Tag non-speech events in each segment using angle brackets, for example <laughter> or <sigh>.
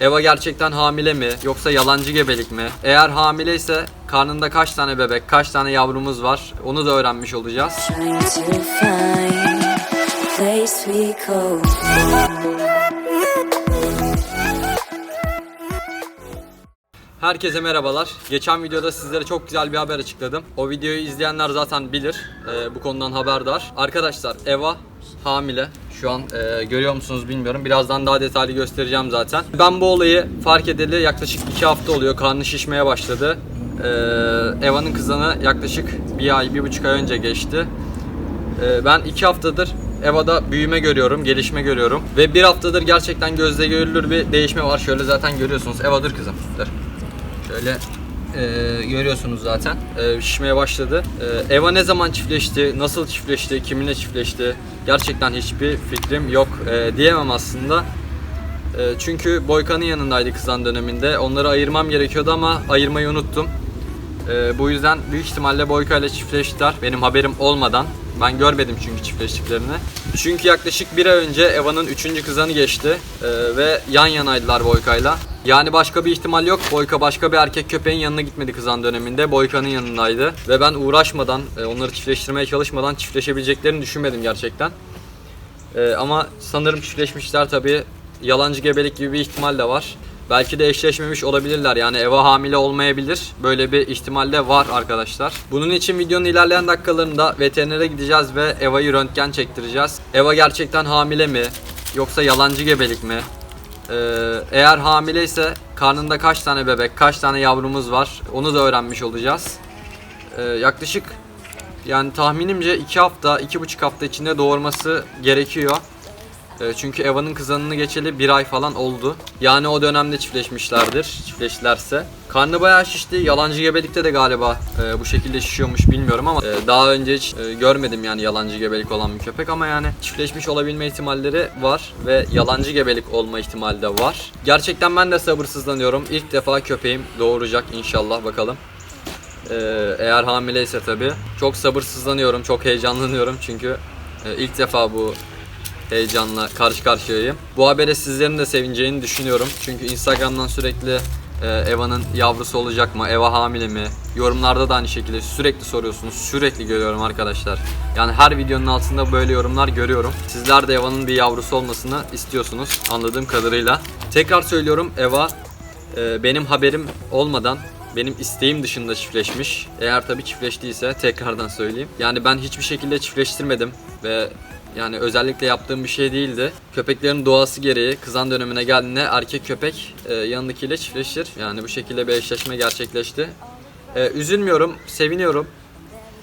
Eva gerçekten hamile mi yoksa yalancı gebelik mi? Eğer hamileyse karnında kaç tane bebek, kaç tane yavrumuz var onu da öğrenmiş olacağız. Herkese merhabalar. Geçen videoda sizlere çok güzel bir haber açıkladım. O videoyu izleyenler zaten bilir. Ee, bu konudan haberdar. Arkadaşlar Eva hamile. Şu an e, görüyor musunuz bilmiyorum. Birazdan daha detaylı göstereceğim zaten. Ben bu olayı fark edeli yaklaşık 2 hafta oluyor. Karnı şişmeye başladı. Ee, Eva'nın kızanı yaklaşık bir ay, bir buçuk ay önce geçti. Ee, ben iki haftadır Eva'da büyüme görüyorum, gelişme görüyorum. Ve bir haftadır gerçekten gözle görülür bir değişme var. Şöyle zaten görüyorsunuz. Eva dur kızım, dur. Şöyle e, görüyorsunuz zaten. E, şişmeye başladı. E, Eva ne zaman çiftleşti, nasıl çiftleşti, kiminle çiftleşti? Gerçekten hiçbir fikrim yok e, diyemem aslında. E, çünkü Boykan'ın yanındaydı kızan döneminde. Onları ayırmam gerekiyordu ama ayırmayı unuttum. Ee, bu yüzden büyük ihtimalle Boyka ile çiftleştiler. Benim haberim olmadan. Ben görmedim çünkü çiftleştiklerini. Çünkü yaklaşık bir ay önce Eva'nın üçüncü kızanı geçti. Ee, ve yan yanaydılar Boyka'yla. Yani başka bir ihtimal yok. Boyka başka bir erkek köpeğin yanına gitmedi kızan döneminde. Boyka'nın yanındaydı. Ve ben uğraşmadan, e, onları çiftleştirmeye çalışmadan çiftleşebileceklerini düşünmedim gerçekten. Ee, ama sanırım çiftleşmişler tabii. Yalancı gebelik gibi bir ihtimal de var. Belki de eşleşmemiş olabilirler. Yani Eva hamile olmayabilir. Böyle bir ihtimal de var arkadaşlar. Bunun için videonun ilerleyen dakikalarında veterinere gideceğiz ve Eva'yı röntgen çektireceğiz. Eva gerçekten hamile mi? Yoksa yalancı gebelik mi? Ee, eğer hamileyse karnında kaç tane bebek, kaç tane yavrumuz var onu da öğrenmiş olacağız. Ee, yaklaşık yani tahminimce 2 hafta, 2,5 hafta içinde doğurması gerekiyor. E, Çünkü Eva'nın kızanını geçeli bir ay falan oldu. Yani o dönemde çiftleşmişlerdir, çiftleştilerse. Karnı bayağı şişti. Yalancı gebelikte de galiba e, bu şekilde şişiyormuş bilmiyorum ama e, daha önce hiç e, görmedim yani yalancı gebelik olan bir köpek ama yani çiftleşmiş olabilme ihtimalleri var ve yalancı gebelik olma ihtimali de var. Gerçekten ben de sabırsızlanıyorum. İlk defa köpeğim doğuracak inşallah bakalım. E, eğer hamileyse tabii. Çok sabırsızlanıyorum, çok heyecanlanıyorum çünkü e, ilk defa bu heyecanla karşı karşıyayım. Bu habere sizlerin de sevineceğini düşünüyorum. Çünkü Instagram'dan sürekli e, Eva'nın yavrusu olacak mı? Eva hamile mi? Yorumlarda da aynı şekilde sürekli soruyorsunuz. Sürekli görüyorum arkadaşlar. Yani her videonun altında böyle yorumlar görüyorum. Sizler de Eva'nın bir yavrusu olmasını istiyorsunuz anladığım kadarıyla. Tekrar söylüyorum Eva e, benim haberim olmadan benim isteğim dışında çiftleşmiş. Eğer tabii çiftleştiyse tekrardan söyleyeyim. Yani ben hiçbir şekilde çiftleştirmedim ve yani özellikle yaptığım bir şey değildi. Köpeklerin doğası gereği kızan dönemine geldiğinde erkek köpek e, yanındakiyle çiftleşir. Yani bu şekilde bir eşleşme gerçekleşti. E, üzülmüyorum, seviniyorum.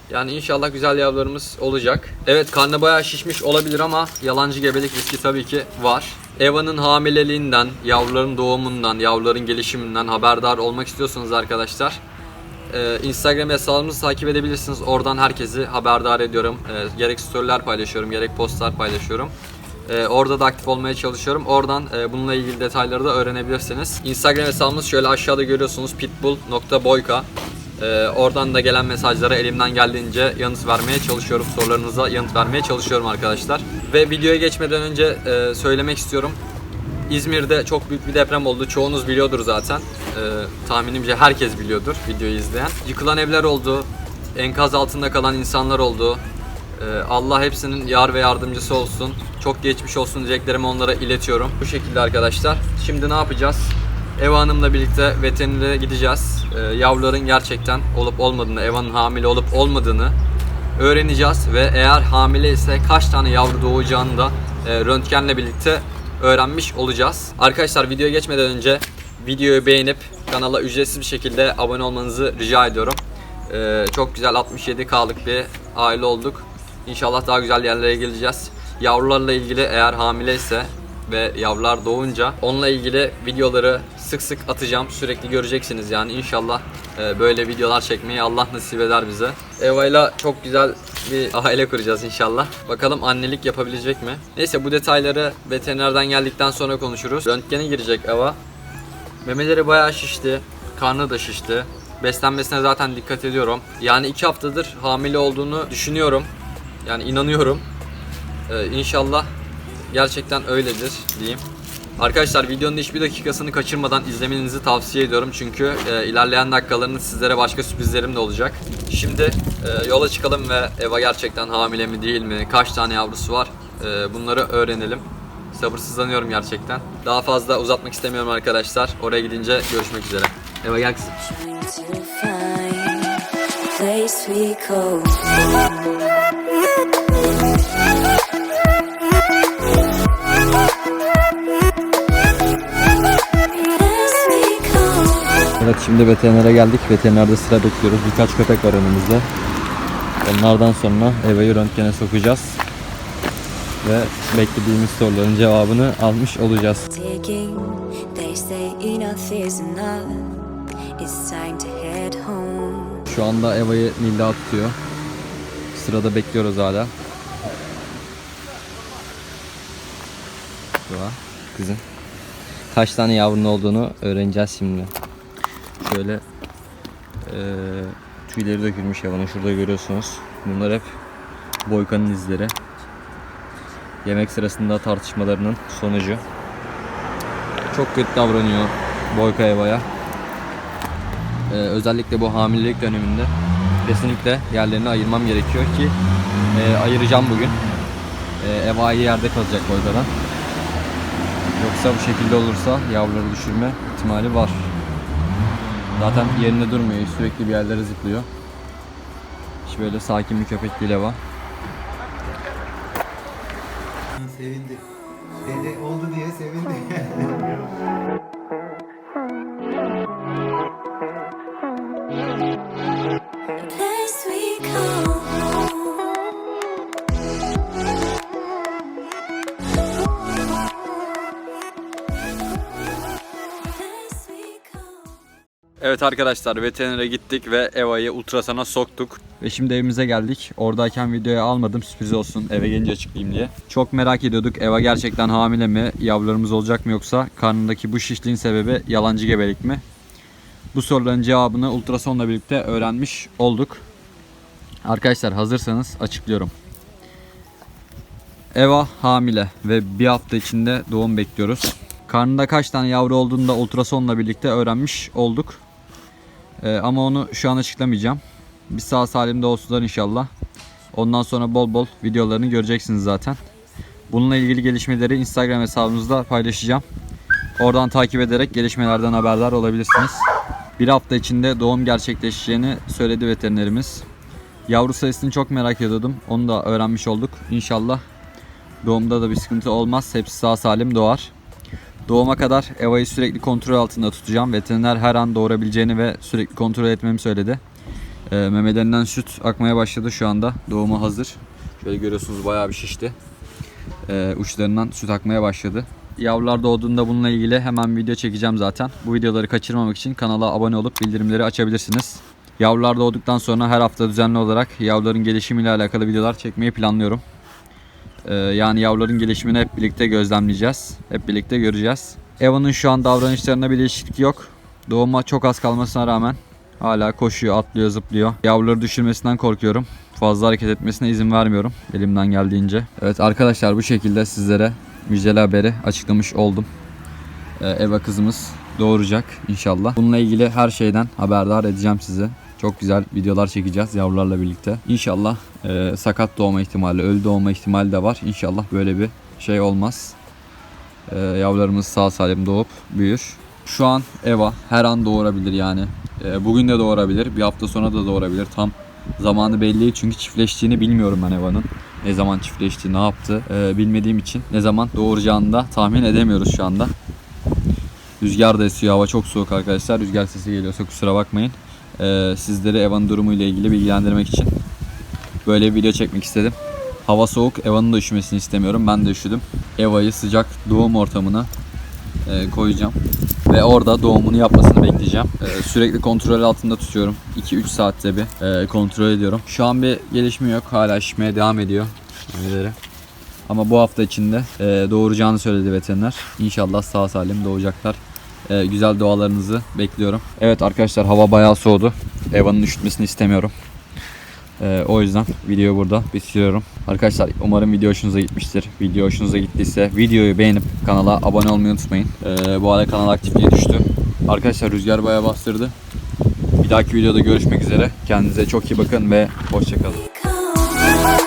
Yani inşallah güzel yavrularımız olacak. Evet karnı bayağı şişmiş olabilir ama yalancı gebelik riski tabii ki var. Eva'nın hamileliğinden, yavruların doğumundan, yavruların gelişiminden haberdar olmak istiyorsanız arkadaşlar ee, Instagram hesabımızı takip edebilirsiniz. Oradan herkesi haberdar ediyorum. Ee, gerek storyler paylaşıyorum, gerek postlar paylaşıyorum. Ee, orada da aktif olmaya çalışıyorum. Oradan e, bununla ilgili detayları da öğrenebilirsiniz. Instagram hesabımız şöyle aşağıda görüyorsunuz pitbull.boyka. Ee, oradan da gelen mesajlara elimden geldiğince yanıt vermeye çalışıyorum. Sorularınıza yanıt vermeye çalışıyorum arkadaşlar. Ve videoya geçmeden önce e, söylemek istiyorum. İzmir'de çok büyük bir deprem oldu. Çoğunuz biliyordur zaten. Ee, tahminimce herkes biliyordur videoyu izleyen. Yıkılan evler oldu. Enkaz altında kalan insanlar oldu. Ee, Allah hepsinin yar ve yardımcısı olsun. Çok geçmiş olsun dileklerimi onlara iletiyorum. Bu şekilde arkadaşlar. Şimdi ne yapacağız? Eva Hanım'la birlikte veterinere gideceğiz. Ee, yavruların gerçekten olup olmadığını, Eva'nın hamile olup olmadığını öğreneceğiz ve eğer hamile ise kaç tane yavru doğacağını da e, röntgenle birlikte öğrenmiş olacağız. Arkadaşlar videoya geçmeden önce videoyu beğenip kanala ücretsiz bir şekilde abone olmanızı rica ediyorum. Ee, çok güzel 67K'lık bir aile olduk. İnşallah daha güzel yerlere geleceğiz. Yavrularla ilgili eğer hamileyse ve yavrular doğunca onunla ilgili videoları sık sık atacağım. Sürekli göreceksiniz yani inşallah e, böyle videolar çekmeyi Allah nasip eder bize. Eva'yla çok güzel bir aile kuracağız inşallah. Bakalım annelik yapabilecek mi? Neyse bu detayları veterinerden geldikten sonra konuşuruz. Röntgene girecek Eva. Memeleri bayağı şişti. Karnı da şişti. Beslenmesine zaten dikkat ediyorum. Yani iki haftadır hamile olduğunu düşünüyorum. Yani inanıyorum. Ee, inşallah gerçekten öyledir diyeyim. Arkadaşlar videonun hiçbir dakikasını kaçırmadan izlemenizi tavsiye ediyorum. Çünkü e, ilerleyen dakikalarında sizlere başka sürprizlerim de olacak. Şimdi e, yola çıkalım ve Eva gerçekten hamile mi değil mi? Kaç tane yavrusu var? E, bunları öğrenelim. Sabırsızlanıyorum gerçekten. Daha fazla uzatmak istemiyorum arkadaşlar. Oraya gidince görüşmek üzere. Eva gel kızım. Place we go. Evet şimdi veterinere geldik. Veterinerde sıra bekliyoruz. Birkaç köpek var önümüzde. Onlardan sonra Eva'yı röntgene sokacağız. Ve beklediğimiz soruların cevabını almış olacağız. Şu anda Eva'yı Nilda tutuyor. Sırada bekliyoruz hala. Eva, kızım. Kaç tane yavrun olduğunu öğreneceğiz şimdi. Şöyle eee tüyleri dökülmüş Eva'nın şurada görüyorsunuz. Bunlar hep Boyka'nın izleri. Yemek sırasında tartışmalarının sonucu. Çok kötü davranıyor Boyka Eva'ya. Ee, özellikle bu hamilelik döneminde kesinlikle yerlerini ayırmam gerekiyor ki e, ayıracağım bugün. E, Eva iyi yerde kalacak Boyka'dan. Yoksa bu şekilde olursa yavruları düşürme ihtimali var. Zaten yerinde durmuyor, sürekli bir yerlere zıplıyor. Hiç böyle sakin bir köpek değil Eva. Sevindi. Dede oldu diye sevindi. <laughs> Evet arkadaşlar veterinere gittik ve Eva'yı ultrasona soktuk. Ve şimdi evimize geldik. Oradayken videoya almadım sürpriz olsun eve gelince açıklayayım diye. Çok merak ediyorduk Eva gerçekten hamile mi? Yavrularımız olacak mı yoksa karnındaki bu şişliğin sebebi yalancı gebelik mi? Bu soruların cevabını ultrasonla birlikte öğrenmiş olduk. Arkadaşlar hazırsanız açıklıyorum. Eva hamile ve bir hafta içinde doğum bekliyoruz. Karnında kaç tane yavru olduğunu da ultrasonla birlikte öğrenmiş olduk. Ee, ama onu şu an açıklamayacağım. Bir sağ salim de olsunlar inşallah. Ondan sonra bol bol videolarını göreceksiniz zaten. Bununla ilgili gelişmeleri Instagram hesabımızda paylaşacağım. Oradan takip ederek gelişmelerden haberdar olabilirsiniz. Bir hafta içinde doğum gerçekleşeceğini söyledi veterinerimiz. Yavru sayısını çok merak ediyordum. Onu da öğrenmiş olduk. İnşallah doğumda da bir sıkıntı olmaz. Hepsi sağ salim doğar. Doğuma kadar Eva'yı sürekli kontrol altında tutacağım. Veteriner her an doğurabileceğini ve sürekli kontrol etmemi söyledi. Ee, memelerinden süt akmaya başladı şu anda. Doğuma hazır. Şöyle görüyorsunuz bayağı bir şişti. Ee, uçlarından süt akmaya başladı. Yavrular doğduğunda bununla ilgili hemen video çekeceğim zaten. Bu videoları kaçırmamak için kanala abone olup bildirimleri açabilirsiniz. Yavrular doğduktan sonra her hafta düzenli olarak yavruların gelişimiyle alakalı videolar çekmeyi planlıyorum. Ee, yani yavruların gelişimini hep birlikte gözlemleyeceğiz. Hep birlikte göreceğiz. Eva'nın şu an davranışlarında bir değişiklik yok. Doğuma çok az kalmasına rağmen hala koşuyor, atlıyor, zıplıyor. Yavruları düşürmesinden korkuyorum. Fazla hareket etmesine izin vermiyorum elimden geldiğince. Evet arkadaşlar bu şekilde sizlere müjdeli haberi açıklamış oldum. Ee, Eva kızımız doğuracak inşallah. Bununla ilgili her şeyden haberdar edeceğim sizi. Çok güzel videolar çekeceğiz yavrularla birlikte. İnşallah e, sakat doğma ihtimali, ölü doğma ihtimali de var. İnşallah böyle bir şey olmaz. E, yavrularımız sağ salim doğup büyür. Şu an Eva her an doğurabilir yani. E, bugün de doğurabilir, bir hafta sonra da doğurabilir. Tam zamanı belli değil çünkü çiftleştiğini bilmiyorum ben Eva'nın. Ne zaman çiftleşti, ne yaptı e, bilmediğim için ne zaman doğuracağını da tahmin edemiyoruz şu anda. Rüzgar da esiyor. Hava çok soğuk arkadaşlar. Rüzgar sesi geliyorsa kusura bakmayın. Ee, sizleri Eva'nın durumuyla ilgili bilgilendirmek için böyle bir video çekmek istedim. Hava soğuk. Eva'nın da üşümesini istemiyorum. Ben de üşüdüm. Eva'yı sıcak doğum ortamına e, koyacağım. Ve orada doğumunu yapmasını bekleyeceğim. E, sürekli kontrol altında tutuyorum. 2-3 saatte bir e, kontrol ediyorum. Şu an bir gelişme yok. Hala şişmeye devam ediyor. Memeleri. Ama bu hafta içinde e, doğuracağını söyledi veteriner. İnşallah sağ salim doğacaklar. E, güzel dualarınızı bekliyorum. Evet arkadaşlar hava bayağı soğudu. Eva'nın üşütmesini istemiyorum. Ee, o yüzden videoyu burada bitiriyorum. Arkadaşlar umarım video hoşunuza gitmiştir. Video hoşunuza gittiyse videoyu beğenip kanala abone olmayı unutmayın. Ee, bu arada kanal aktifliği düştü. Arkadaşlar rüzgar bayağı bastırdı. Bir dahaki videoda görüşmek üzere. Kendinize çok iyi bakın ve hoşçakalın.